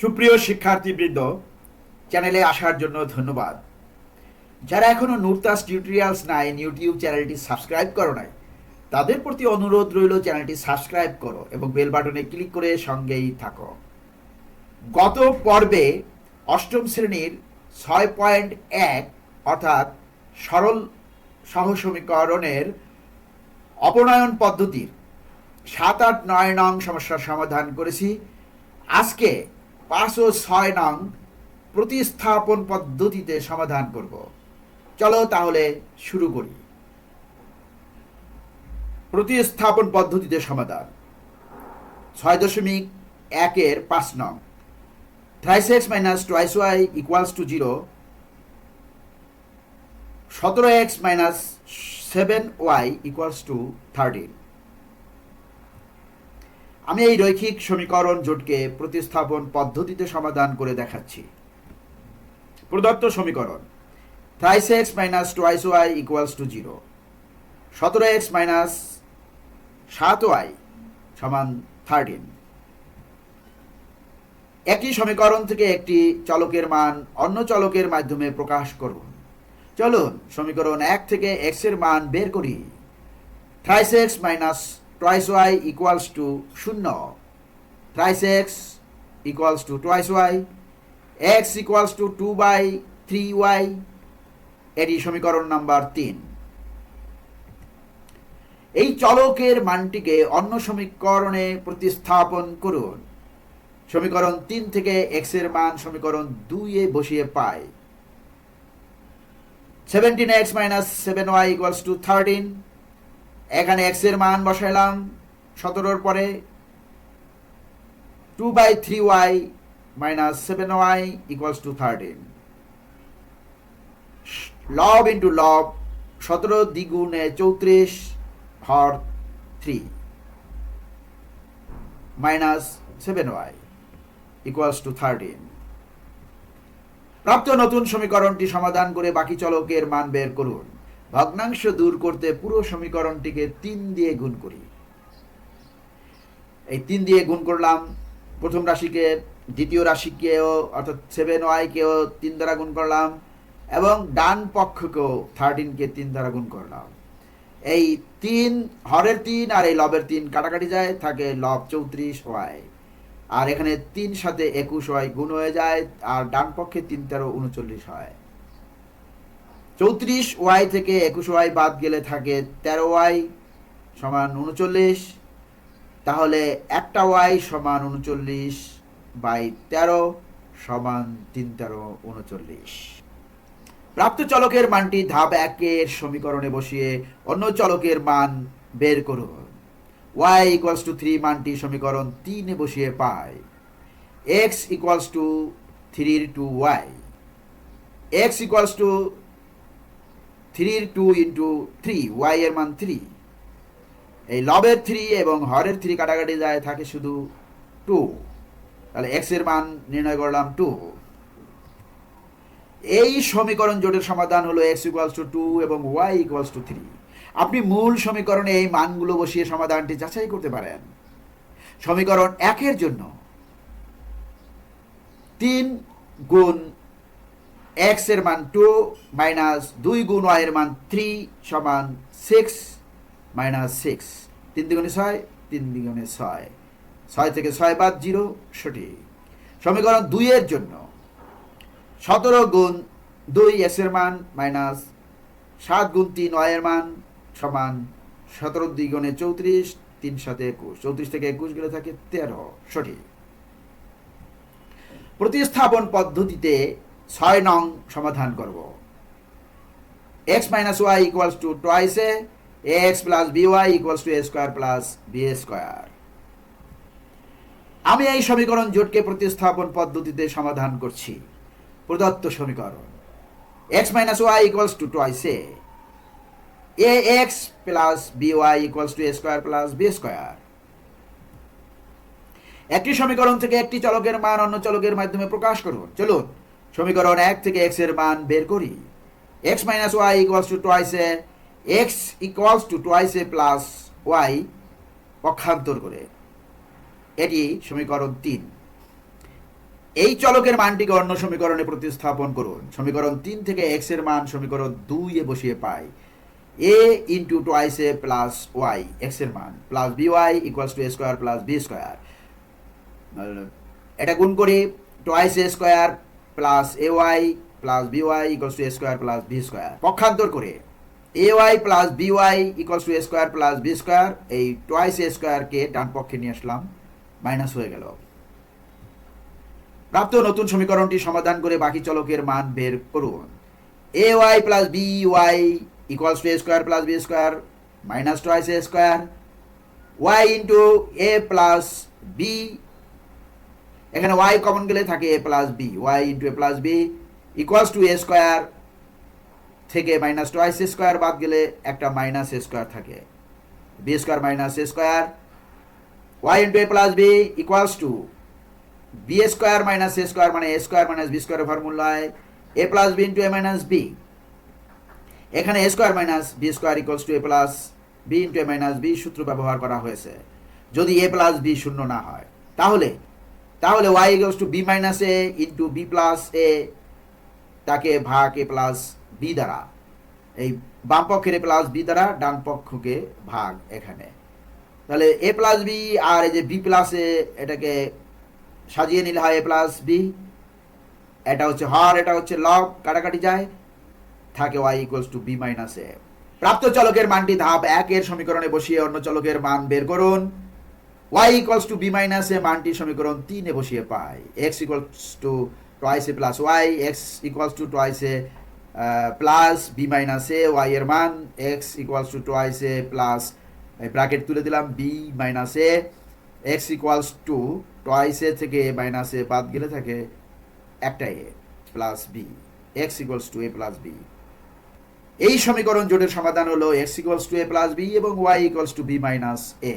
সুপ্রিয় শিক্ষার্থীবৃন্দ চ্যানেলে আসার জন্য ধন্যবাদ। যারা এখনও নুরতাস টিউটোরিয়ালস নাইন ইউটিউব চ্যানেলটি সাবস্ক্রাইব করো নাই, তাদের প্রতি অনুরোধ রইল চ্যানেলটি সাবস্ক্রাইব করো এবং বেল বাটনে ক্লিক করে সঙ্গেই থাকো। গত পর্বে অষ্টম শ্রেণির ছয় পয়েন্ট এক, অর্থাৎ সরল সহসমীকরণের অপনয়ন পদ্ধতির সাত আট নয় নং সমস্যার সমাধান করেছি। আজকে পাঁচ ও ছয় নং প্রতিস্থাপন পদ্ধতিতে সমাধান করব। চলো তাহলে শুরু করি। প্রতিস্থাপন পদ্ধতিতে সমাধান। ছয় দশমিক একের পাঁচ নং। Thrice x minus twice y equals to zero সতেরো x minus seven y equals to thirteen আমি এই রৈখিক সমীকরণ জোটকে প্রতিস্থাপন পদ্ধতিতে সমাধান করে দেখাচ্ছি। প্রদত্ত সমীকরণ thrice x minus twice y equals to zero সতেরো এক্স মাইনাস সাত ওয়াই সমান থার্টিন একই সমীকরণ থেকে একটি চলকের মান অন্য চলকের মাধ্যমে প্রকাশ করুন। চলুন সমীকরণ এক থেকে এক্সের মান বের করি। Thrice x minus twice y equals to শূন্য। Thrice x equals to twice y x equals to 2 by 3y এটি সমীকরণ নাম্বার তিন। এই চলকের মানটিকে অন্য সমীকরণে প্রতিস্থাপন করুন। সমীকরণ তিন থেকে x এর মান সমীকরণ দুইয়ে বসিয়ে পাই। Seventeen x minus seven y equals to thirteen এখানে এক্সের মান বসাইলাম সতেরোর পরে two by three y minus seven y equals to thirteen লব ইন্টু লব সতেরো দ্বিগুণে চৌত্রিশ হর three minus seven y equals to thirteen প্রাপ্ত নতুন সমীকরণটি সমাধান করে বাকি চলকের মান বের করুন। ভগ্নাংশ দূর করতে পুরো সমীকরণটিকে তিন দিয়ে গুণ করি। এই তিন দিয়ে গুণ করলাম, প্রথম রাশিকে দ্বিতীয় রাশিকেও, অর্থাৎ সেভেন ওয়াইকেও তিন দ্বারা গুণ করলাম, এবং ডান পক্ষকেও থার্টিনকে তিন দ্বারা গুণ করলাম। এই তিন, হরের তিন আর এই লবের তিন কাটাকাটি যায়, থাকে লব চৌত্রিশ ওয়াই আর এখানে তিন সাথে একুশ ওয়াই গুণ হয়ে যায়, আর ডান পক্ষে তিন তেরো উনচল্লিশ হয় চৌত্রিশ ওয়াই থেকে একুশ ওয়াই বাদ গেলে থাকে তেরো ওয়াই সমান উনচল্লিশ। তাহলে একটা ওয়াই সমান উনচল্লিশ বাই তেরো সমান তিন তেরো উনচল্লিশ। প্রাপ্ত চলকের মানটি ধাপ একের সমীকরণে বসিয়ে অন্য চলকের মান বের করুন। ওয়াই ইকুয়ালস টু থ্রি মানটি সমীকরণ তিনে বসিয়ে পায় এক্স ইকুয়ালস টু থ্রির two y. X equals to থ্রির টু ইন্টু থ্রি ওয়াই এর মান থ্রি এই লবের থ্রি এবং হরের থ্রি কাটাকাটি যায়, থাকে শুধু টু তাহলে এক্সের মান নির্ণয় করলাম টু এই সমীকরণ জোটের সমাধান হলো এক্স ইকুয়ালস টু টু এবং ওয়াই ইকুয়ালস টু থ্রি আপনি মূল সমীকরণে এই মানগুলো বসিয়ে সমাধানটি যাচাই করতে পারেন। সমীকরণ একের জন্য তিন গুণ এক্সের মান টু মাইনাস দুই গুণ ওয়াই মান থ্রি সমান সিক্স মাইনাস সিক্স তিন দ্বিগুণে ছয়, তিন দ্বিগুণে ছয়। ছয় থেকে ছয় বাদ জিরো সঠিক। সমীকরণ দুইয়ের জন্য সতেরো গুণ দুই এক্সের মান মাইনাস সাত গুণ তিন ওয়াই এর মান সমান সতেরো দ্বিগুণে চৌত্রিশ, তিন সাথে একুশ। চৌত্রিশ থেকে একুশ গেলে থাকে তেরো। সঠিক। প্রতিস্থাপন পদ্ধতিতে ছয় নং সমাধান করব। X minus y equals to twice a x plus b y equals to a square plus b square আমি এই সমীকরণ জোটকে প্রতিস্থাপন পদ্ধতিতে সমাধান করছি। প্রদত্ত সমীকরণ। X minus y equals to twice a a x plus b y equals to a square plus b square একটি সমীকরণ থেকে একটি চলকের মান অন্য চলকের মাধ্যমে প্রকাশ করুন। চলুন। সমীকরণ এক থেকে এক্সের মান বের করি। X minus y equals to twice a x equals to twice a plus y পক্ষান্তর করে। এটি সমীকরণ তিন। এই চলকের মানটিকে অন্য সমীকরণে প্রতিস্থাপন করুন। সমীকরণ তিন থেকে এক্সের মান সমীকরণ দুই এ বসিয়ে পাই। A into twice a plus y এক্সের মান plus b y equals to a square plus b square এটা গুণ করি twice a square plus a y plus b y equals to a square plus b square পক্ষান্তর করে a y plus b y equals to a square plus b square এই twice a স্কোয়ারকে ডান পক্ষে নিয়ে আসলাম minus হয়ে গেল। প্রাপ্ত নতুন সমীকরণটি সমাধান করে বাকি চলকের মান বের করুন। A y plus b y equals to a square plus b square minus twice a square y into a plus b এখানে ওয়াই কমন গেলে থাকে a plus b y into a plus b equals to a square থেকে minus twice a square বাদ গেলে একটা minus a square থাকে। B square minus a square y into a plus b equals to b square minus a square মানে a square minus b square ফর্মুলায় a plus b into a minus b এখানে a square minus b square equals to a plus b into a minus b সূত্র ব্যবহার করা হয়েছে। যদি এ plus B শূন্য না হয়, তাহলে তাহলে y equals to b minus a into b plus a তাকে ভাগ এ প্লাস বি দ্বারা। এই বাম পক্ষের এ প্লাস বি দ্বারা ডান পক্ষকে ভাগ এখানে। তাহলে এ প্লাস বি আর এই যে বি প্লাস এ এটাকে সাজিয়ে নিলে হয় এ প্লাস বি এটা হচ্ছে হর, এটা হচ্ছে লব কাটাকাটি যায়। থাকে y equals to b minus a প্রাপ্ত চলকের মানটি ধাপ একের সমীকরণে বসিয়ে অন্য চলকের মান বের করুন। Y equals to b minus a মানটি সমীকরণ তিনে বসিয়ে পাই। X equals to twice a plus y x equals to twice a plus b minus a y এর মান x equals to twice a plus bracket তুলে দিলাম b minus a x equals to twice a থেকে a minus a বাদ গেলে থাকে একটা a plus b x equals to a plus b এই সমীকরণ জোটের সমাধান হলো x equals to a plus b এবং y equals to b minus a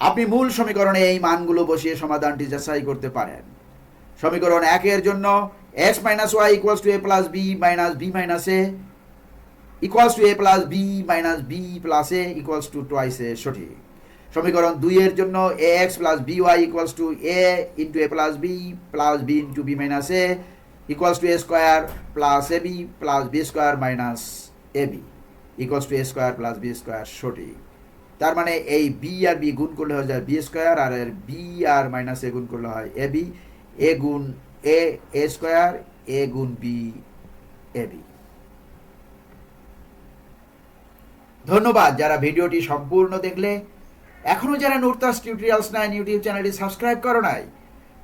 আপনি মূল সমীকরণে এই মানগুলো বসিয়ে সমাধানটি যাচাই করতে পারেন। সমীকরণ একের জন্য x minus y equals to a plus b minus b minus a equals to a plus b minus b plus a equals to twice a সঠিক। সমীকরণ দুইয়ের জন্য a x plus b y equals to a into a plus b plus b into b minus a equals to a square plus a b plus b square minus a b equals to a square plus b square সঠিক। তার মানে এই B আর B গুণ করলে হয়ে যায় B square আর এর B আর minus এ গুণ করলে হয় এ বি এ গুণ এ এ স্কোয়ার এ গুণ বি এ বি ধন্যবাদ যারা ভিডিওটি সম্পূর্ণ দেখলে। এখনও যারা নুরতাস টিউটোরিয়ালস নাইন ইউটিউব চ্যানেলটি সাবস্ক্রাইব করো নাই,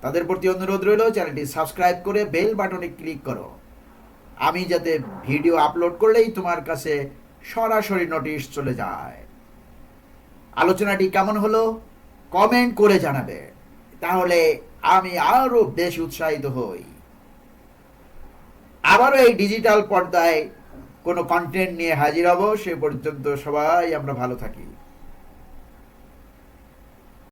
তাদের প্রতি অনুরোধ রইল চ্যানেলটি সাবস্ক্রাইব করে বেল বাটনে ক্লিক করো। আমি যাতে ভিডিও আপলোড করলেই তোমার কাছে সরাসরি নোটিশ চলে যায়। আলোচনাটি কেমন হলো? কমেন্ট করে জানাবে। তাহলে আমি আরও বেশ উৎসাহিত হই। আবারও এই ডিজিটাল পর্দায় কোনো কন্টেন্ট নিয়ে হাজির হব। সে পর্যন্ত সবাই আমরা ভালো থাকি।